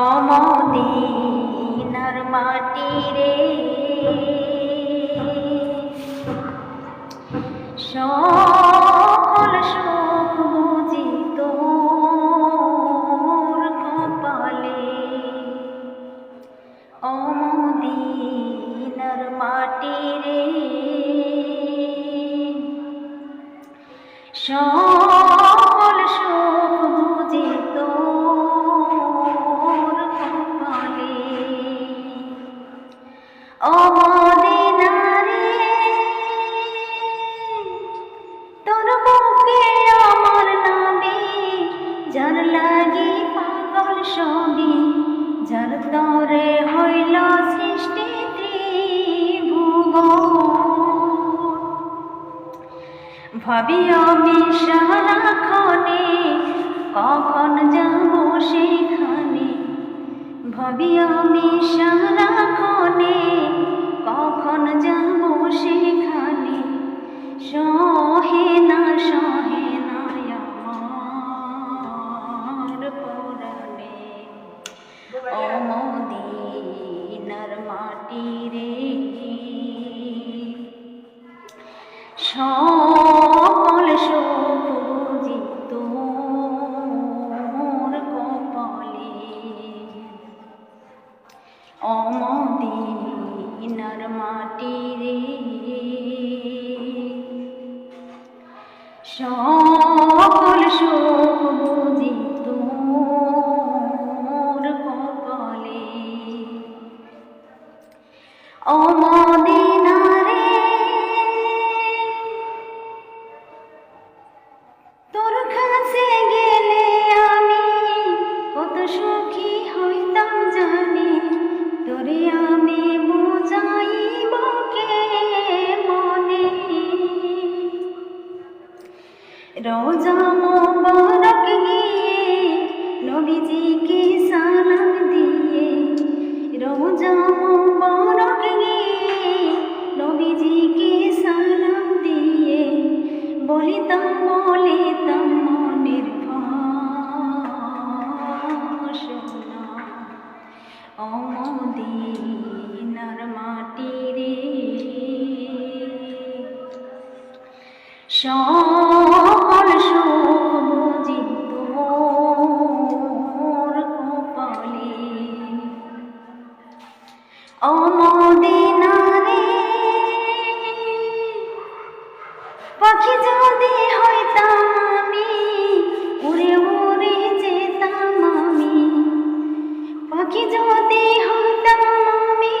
অমদিনার মাটি রে। সকল ভাবি আমি সারাক্ষণে কখন যাব সেখানে? ভাবি আমি সারাক্ষণে কখন যাব সেখানে? সহে না সহে না, আমার পরাণে অমদিনার মাটি রে সকল মাটি রে সকল সুখ নবীজিকে সালাম দিয়ে রোজা মোবারক নবীজিকে সালাম দিয়ে বলিতাম বলিতাম মনের অমদিনার মাটি রে সকল পাখি যদি হইতাম আমি উড়ে উড়ে যেতাম আমি। পাখি যদি হইতাম আমি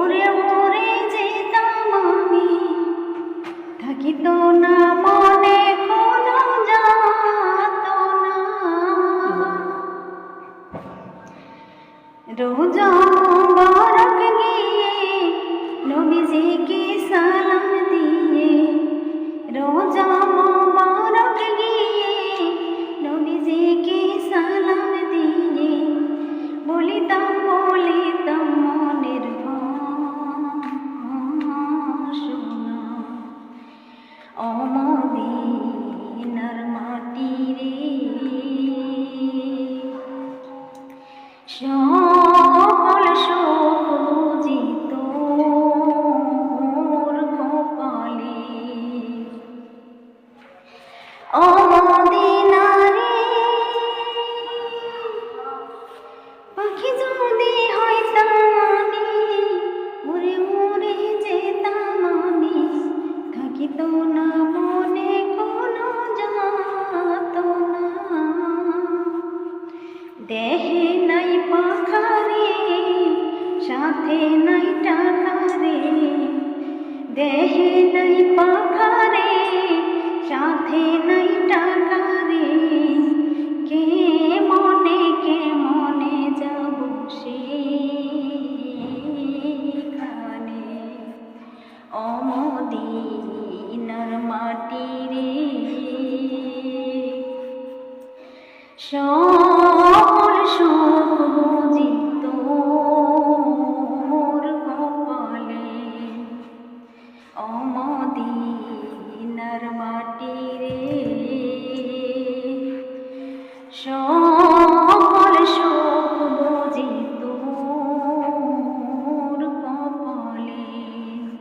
উড়ে উড়ে যেতাম আমি। থাকিত না মনে, কোনো যাত না। রোজা মুবারক গিয়ে নবীজিকে সালাম রোজা না মনে কোনো যাতনা দেহে নাই পাখারে, সাথে নাই টাকারে। দেহে নাই পাখারে, সাথে নাই টাকারে। কে মনে কে মনে যাব সে অমদিনী কিনার মাটি রে।